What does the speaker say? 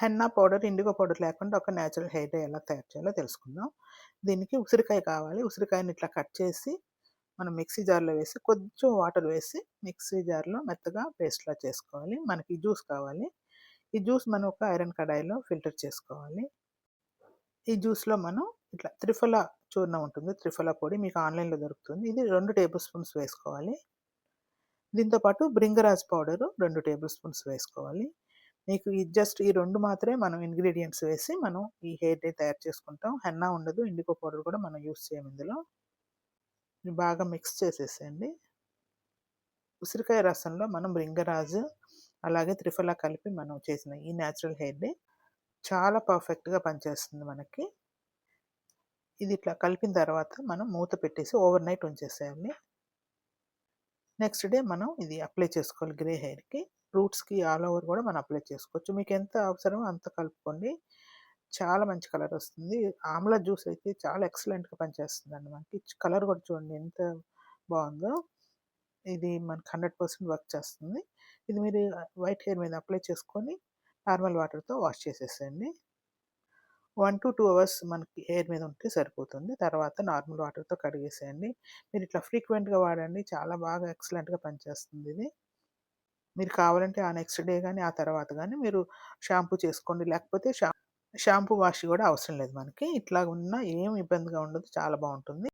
Henna powder IndiGo powder లేకుండా ఒక natural hair dye ఎలా తయారు చేయాలో తెలుసుకుందాం. దీనికి ఉసిరికాయ కావాలి. ఉసిరికాయని ఇట్లా కట్ చేసి మనం మిక్సీ జార్లో వేసి కొంచెం వాటర్ వేసి మిక్సీ జార్లో మెత్తగా పేస్ట్లా చేసుకోవాలి. మనకి జ్యూస్ కావాలి. ఈ జ్యూస్ మనం ఒక ఐరన్ కడాయిలో ఫిల్టర్ చేసుకోవాలి. ఈ జ్యూస్లో మనం ఇట్లా త్రిఫల చూర్ణం ఉంటుంది. త్రిఫల పొడి మీకు ఆన్లైన్లో దొరుకుతుంది. ఇది రెండు టేబుల్ స్పూన్స్ వేసుకోవాలి. దీంతోపాటు బ్రింగరాజ్ పౌడరు రెండు టేబుల్ స్పూన్స్ వేసుకోవాలి. మీకు ఈ జస్ట్ ఈ రెండు మాత్రమే మనం ఇంగ్రీడియంట్స్ వేసి మనం ఈ హెయిర్ డే తయారు చేసుకుంటాం. హెన్నా ఉండదు ఇండికో పౌడర్ కూడా మనం యూస్ చేయం ఇందులో. బాగా మిక్స్ చేసేసేయండి. ఉసిరికాయ రసంలో మనం బ్రింగరాజు అలాగే త్రిఫలా కలిపి మనం చేసిన ఈ న్యాచురల్ హెయిర్ డే చాలా పర్ఫెక్ట్గా పనిచేస్తుంది మనకి. ఇది ఇట్లా కలిపిన తర్వాత మనం మూత పెట్టేసి ఓవర్ నైట్ ఉంచేసేయాలి నెక్స్ట్ డే మనం ఇది అప్లై చేసుకోవాలి గ్రే హెయిర్కి. రూట్స్కి ఆల్ ఓవర్ కూడా మనం అప్లై చేసుకోవచ్చు. మీకు ఎంత అవసరమో అంత కలుపుకోండి. చాలా మంచి కలర్ వస్తుంది. ఆమ్లా జ్యూస్ అయితే చాలా ఎక్సలెంట్గా పనిచేస్తుంది అండి మనకి కలర్ కూడా చూడండి ఎంత బాగుందో. ఇది మనకి హండ్రెడ్ పర్సెంట్ వర్క్ చేస్తుంది. ఇది మీరు వైట్ హెయిర్ మీద అప్లై చేసుకొని నార్మల్ వాటర్తో వాష్ చేసేసేయండి. వన్ టు టూ అవర్స్ మనకి హెయిర్ మీద ఉంటే సరిపోతుంది. తర్వాత నార్మల్ వాటర్తో కడిగేసేయండి. మీరు ఇట్లా ఫ్రీక్వెంట్గా వాడండి. చాలా బాగా ఎక్సలెంట్గా పనిచేస్తుంది ఇది. మీరు కావాలంటే ఆ నెక్స్ట్ డే కానీ ఆ తర్వాత కానీ మీరు షాంపూ చేసుకోండి. లేకపోతే షా షాంపూ వాష్ కూడా అవసరం లేదు మనకి. ఇట్లా ఉన్నా ఏం ఇబ్బందిగా ఉండదు. చాలా బాగుంటుంది.